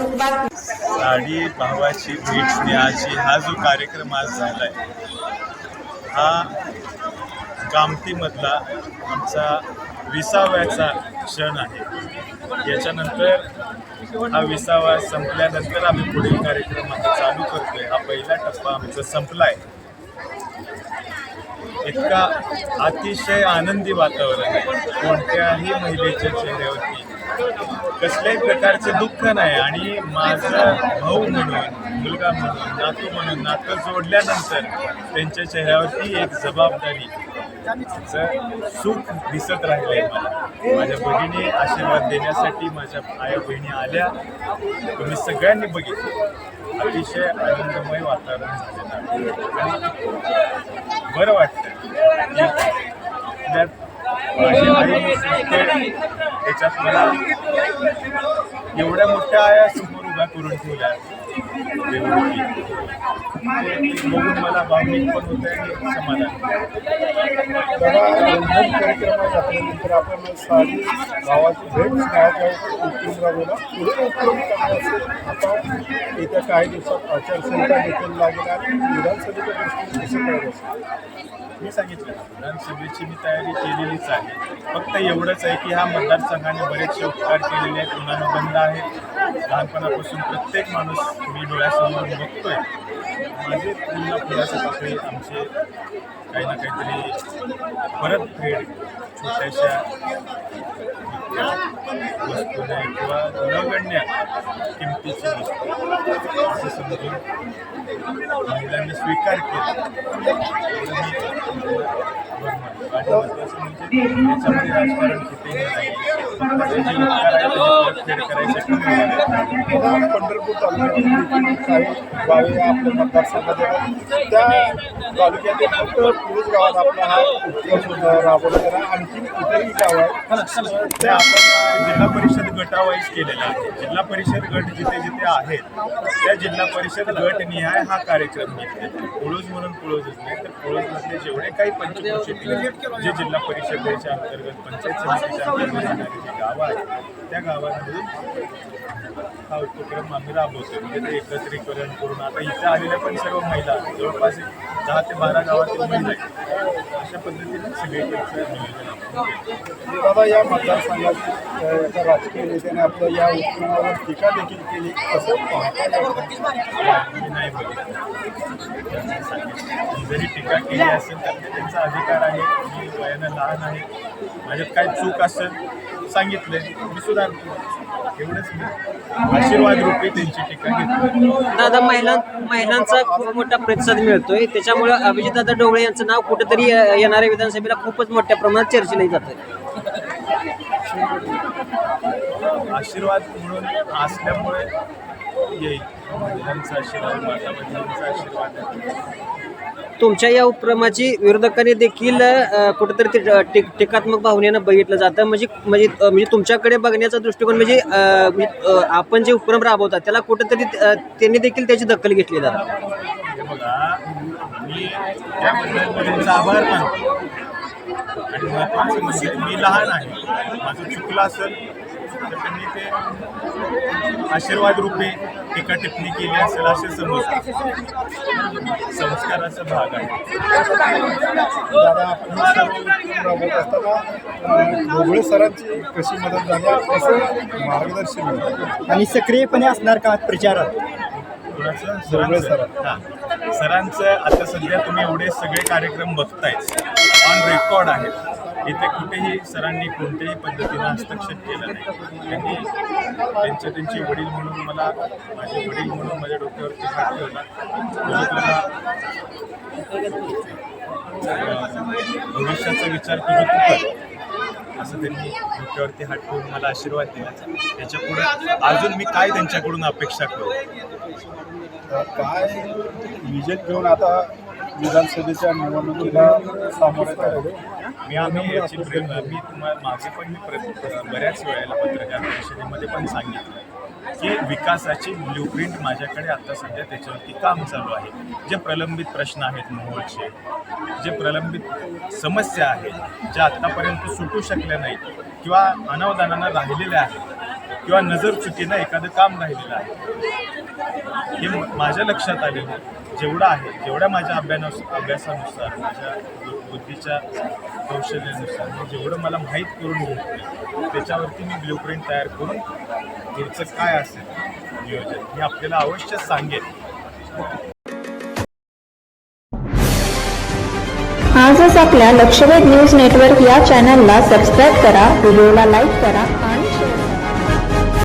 लाडी भावाची भेट स्नेहाची हा जो कार्यक्रम आज झालाय हा कामतीमधला आमचा विसाव्याचा क्षण आहे. याच्यानंतर हा विसावा संपल्यानंतर आम्ही पुढील कार्यक्रम आता चालू करतोय. हा पहिला टप्पा आमचा संपलाय. इतका अतिशय आनंदी वातावरण आहे. कोणत्याही महिलेच्या चेहऱ्यावरती कसल्याही प्रकारचे दुःख नाही. आणि माझा भाऊ म्हणून मुलगा म्हणून नातू म्हणून नातं जोडल्यानंतर त्यांच्या चेहऱ्यावरती एक जबाबदारी सुख दिसत राहिलंय मला. माझ्या बहिणी आशीर्वाद देण्यासाठी माझ्या आया बहिणी आल्या. तुम्ही सगळ्यांनी बघितलं. अतिशय आनंदमय वातावरण झालेलं आणि बरं वाटतं त्यात माझी आई त्याच्यात मला एवढ्या मोठ्या आया समोर उभ्या करून ठेवल्या. बघून मला भावनिक पण होत आणि समाधान. कार्यक्रमात घातल्यानंतर आपण साधी गावाची भेट स्नेहाच्या उपक्रम राबवला पुढे उपक्रम आता येत्या काही दिवसात आचारसंहिता देखील लागेल आणि विधानसभेच्या दृष्टीने कसं करायचं असेल मी सांगितलं विधानसभेची मी तयारी केलेलीच आहे. फक्त एवढंच आहे की ह्या मतदारसंघाने बरेचसे उपकार केलेले आहेत पुन्हा बंद आहेत. लहानपणापासून प्रत्येक माणूस मी डोळ्यासमोर बघतोय. माझे पुन्हा पुढ्याचे पाकळी आमचे काही ना काहीतरी परत फेड छोट्याशा वस्तूने किंवा नगण्य किमतीची वस्तू असं समजून महिलांनी स्वीकार केला. याच्यामध्ये राजकारण पंढरपूर काही गावे आपल्या मतदारसंघात त्या तालुक्यातील फक्त पुरुष गावात आपला हा उपक्रम राबवला गेला आणखी इतरही गाव ते आपण जिल्हा परिषद गटावाईज केलेला आहे जिल्हा परिषद गट जिथे जिथे आहेत त्या जिल्हा परिषद गट निहाय हा कार्यक्रम घेतले पुळूज म्हणून पुळूजच नाही तर पुळूजमधले जेवढे काही पंचक्रोशीतील जे जिल्हा परिषदेच्या अंतर्गत पंचायत समितीच्या अंतर्गत जी गावं आहेत त्या गावांमधून हा उपक्रम आम्ही राबवतोय म्हणजे ते एकत्रीकरण करून आता इथे आलेल्या पण सर्व महिला जवळपास दहा ते बारा गावातील महिला आहेत अशा पद्धतीने सगळीकडचं नियोजन केलं. दादा या मतदारसंघात राजकीय नेत्याने आपलं या उपक्रमावर टीका देखील केली कसं नाही बघितलं. जरी टीका केली असेल तर त्यांचा अधिकार आहे मी वयानं लहान आहे. माझ्यात काय चूक असेल सांगितलंय मी सुधारतो एवढंच मी. आशीर्वाद रूपी त्यांची टीका घेतली. दादा महिला महिलांचा खूप मोठा प्रतिसाद मिळतोय. त्याच्यामुळे अभिजित दादा डोळे यांचं नाव कुठेतरी येणाऱ्या विधानसभेला खूपच मोठ्या प्रमाणात चर्चेला जातं आशीर्वाद म्हणून असल्यामुळे येईल. महिलांचा आशीर्वाद माता बहिणींचा आशीर्वाद. आहे तुमच्या या उपक्रमाची विरोधकांनी देखील कुठेतरी ते टिक टीकात्मक भावनेनं बघितलं जातं. म्हणजे म्हणजे म्हणजे तुमच्याकडे बघण्याचा दृष्टिकोन म्हणजे, म्हणजे आपण जे उपक्रम राबवतात त्याला कुठेतरी त्यांनी देखील त्याची दखल घेतली जाते बघा मी त्यांचा आभार मानतो आणि म्हणजे मी लहान आहे. माझं चुकलं असेल तर त्यांनी ते आशीर्वाद रूपे टीका टिप्पणी केली असेल असे समजतो संस्काराचा भाग आहे. असताना ढोबळे सरांची कशी मदत झाली कसं मार्गदर्शन मिळतं? आणि सक्रियपणे असणार का प्रचारात? सरांचं आता सध्या तुम्ही एवढे सगळे कार्यक्रम बघतायच ऑन रेकॉर्ड आहेत. इथे कुठेही सरांनी कोणत्याही पद्धतीनं हस्तक्षेप केला नाही. त्यांनी त्यांचे त्यांचे वडील म्हणून मला माझे वडील म्हणून माझ्या डोक्यावरती हात ठेवला. तुला भविष्याचा विचार तुझं तू कर असं त्यांनी डोक्यावरती हात ठेवून मला आशीर्वाद दिला. त्याच्या पुढे अजून मी काय त्यांच्याकडून अपेक्षा करू? काय विजय घेऊन आता विधानसभेच्या निवडणुकीला सामोरे मी आम्ही याची प्रेम मी तुम्हाला माझे पण मी प्र- बऱ्याच वेळेला पत्रकार परिषदेमध्ये पण सांगितलं की विकासाची ब्ल्यूप्रिंट माझ्याकडे आता सध्या त्याच्यावरती काम चालू आहे. जे प्रलंबित प्रश्न आहेत मोहोळचे जे प्रलंबित समस्या आहेत ज्या आत्तापर्यंत सुटू शकल्या नाहीत किंवा अनावधानानं राहिलेल्या आहेत किंवा नजर चुकीनं एखादं काम राहिलेलं आहे. हे माझ्या लक्षात आलेलं जेवढं आहे जेवढ्या माझ्या अभ्यास अभ्यासानुसार माझ्या बुद्धीच्या कौशल्यानुसार मी जेवढं मला माहीत करून घेतलं त्याच्यावरती मी ब्ल्यू प्रिंट तयार करून पुढचं काय असेल नियोजन हे आपल्याला अवश्य सांगेल आजच आपल्या लक्षवेध न्यूज नेटवर्क या चॅनलला सबस्क्राईब करा व्हिडिओला लाईक करा